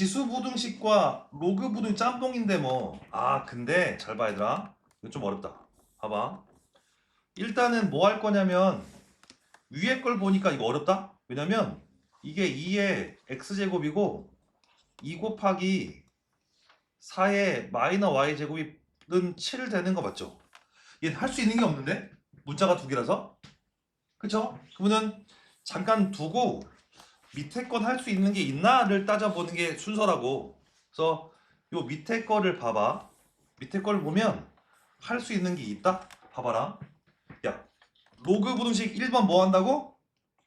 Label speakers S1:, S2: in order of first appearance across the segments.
S1: 지수 부등식과 로그 부등 짬뽕인데 뭐. 아, 근데 잘 봐, 얘들아. 이거 좀 어렵다. 봐봐. 일단은 뭐 할 거냐면 위에 걸 보니까 이거 어렵다? 왜냐면 이게 2의 x제곱이고 2 곱하기 4의 마이너 y제곱은 7 되는 거 맞죠? 얘는 할수 있는 게 없는데? 문자가 두 개라서? 그쵸? 그러면은 잠깐 두고 밑에 건 할 수 있는 게 있나를 따져보는 게 순서라고 그래서 요 밑에 거를 봐봐 밑에 거를 보면 할 수 있는 게 있다? 봐봐라 야 로그 부등식 1번 뭐 한다고?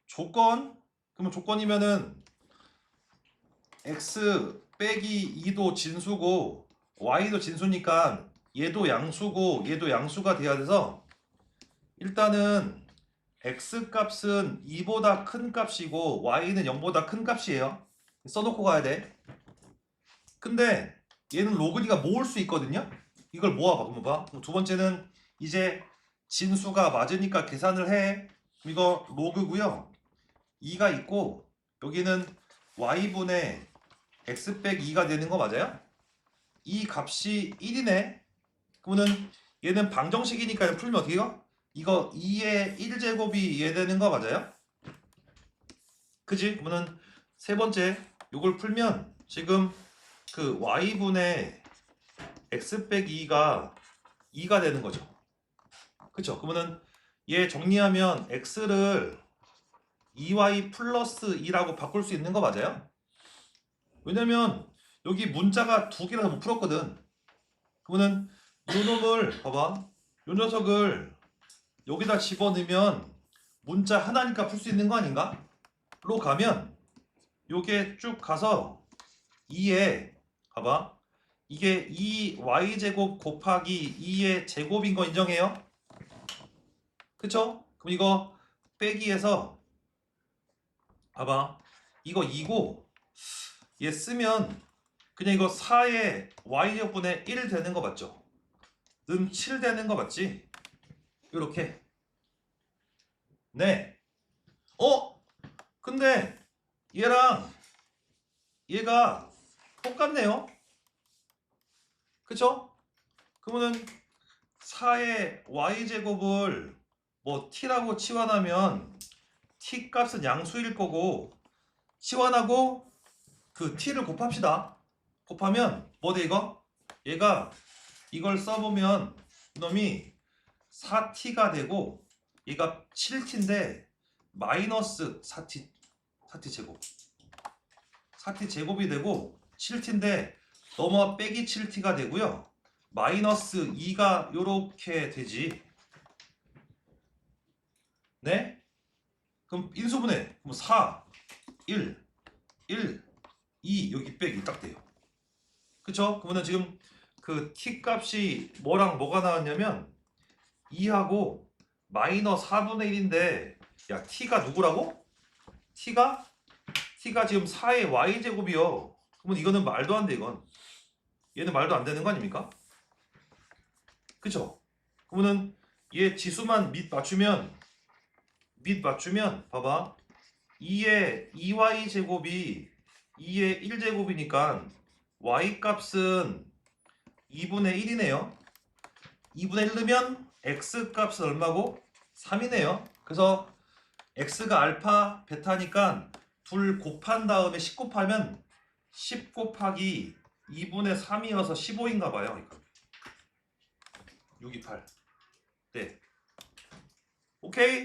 S1: 조건 그러면 조건이면은 x 빼기 2도 진수고 y도 진수니까 얘도 양수고 얘도 양수가 돼야 돼서 일단은 x 값은 2보다 큰 값이고 y는 0보다 큰 값이에요. 써놓고 가야 돼. 근데 얘는 로그니가 모을 수 있거든요. 이걸 모아봐. 그럼 봐. 두 번째는 이제 진수가 맞으니까 계산을 해. 이거 로그고요. 2가 있고 여기는 y분의 x 빼 2가 되는 거 맞아요? 이 값이 1이네. 그러면은 얘는 방정식이니까 풀면 어떻게 해요? 이거 2의 1제곱이 얘 되는 거 맞아요? 그지? 그러면은 세 번째 요걸 풀면 지금 그 y분의 x 빼기 2가 2가 되는 거죠. 그쵸? 그러면은 얘 정리하면 x를 2y 플러스 2라고 바꿀 수 있는 거 맞아요? 왜냐면 여기 문자가 두 개라서 못 풀었거든. 그러면은 요 놈을 봐봐. 요 녀석을 여기다 집어넣으면 문자 하나니까 풀 수 있는 거 아닌가? 로 가면 요게 쭉 가서 2에 봐봐. 이게 2y제곱 곱하기 2의 제곱인 거 인정해요? 그쵸? 그럼 이거 빼기해서 봐봐. 이거 2고 얘 쓰면 그냥 이거 4의 y제곱분의 1 되는 거 맞죠? 는7 되는 거 맞지? 이렇게 네 어? 근데 얘랑 얘가 똑같네요 그쵸? 그러면은 4의 y제곱을 뭐 t라고 치환하면 t 값은 양수일 거고 치환하고 그 t를 곱합시다 곱하면 뭐돼 이거? 얘가 이걸 써보면 이놈이 4t가 되고 얘가 7t인데 마이너스 4t 4t 제곱. 4t 제곱이 되고 7t인데 넘어와 빼기 7t가 되고요. 마이너스 2가 요렇게 되지. 네? 그럼 인수분해. 그럼 4 1 1 2 여기 빼기 딱 돼요. 그쵸? 그러면 지금 그 t 값이 뭐랑 뭐가 나왔냐면 2하고 마이너 4분의 1인데 야 t가 누구라고? t가 t가 지금 4의 y제곱이요 그러면 이거는 말도 안 돼 이건 얘는 말도 안 되는 거 아닙니까? 그쵸? 그러면은 얘 지수만 밑 맞추면 밑 맞추면 봐봐 2의 2y 제곱이 2의 1제곱이니까 y 값은 2분의 1이네요. 2분의 1 넣으면 x 값은 얼마고? 3이네요. 그래서 x가 알파, 베타니까 둘 곱한 다음에 10 곱하면 10 곱하기 2분의 3이어서 15인가 봐요. 이거. 628. 네. 오케이?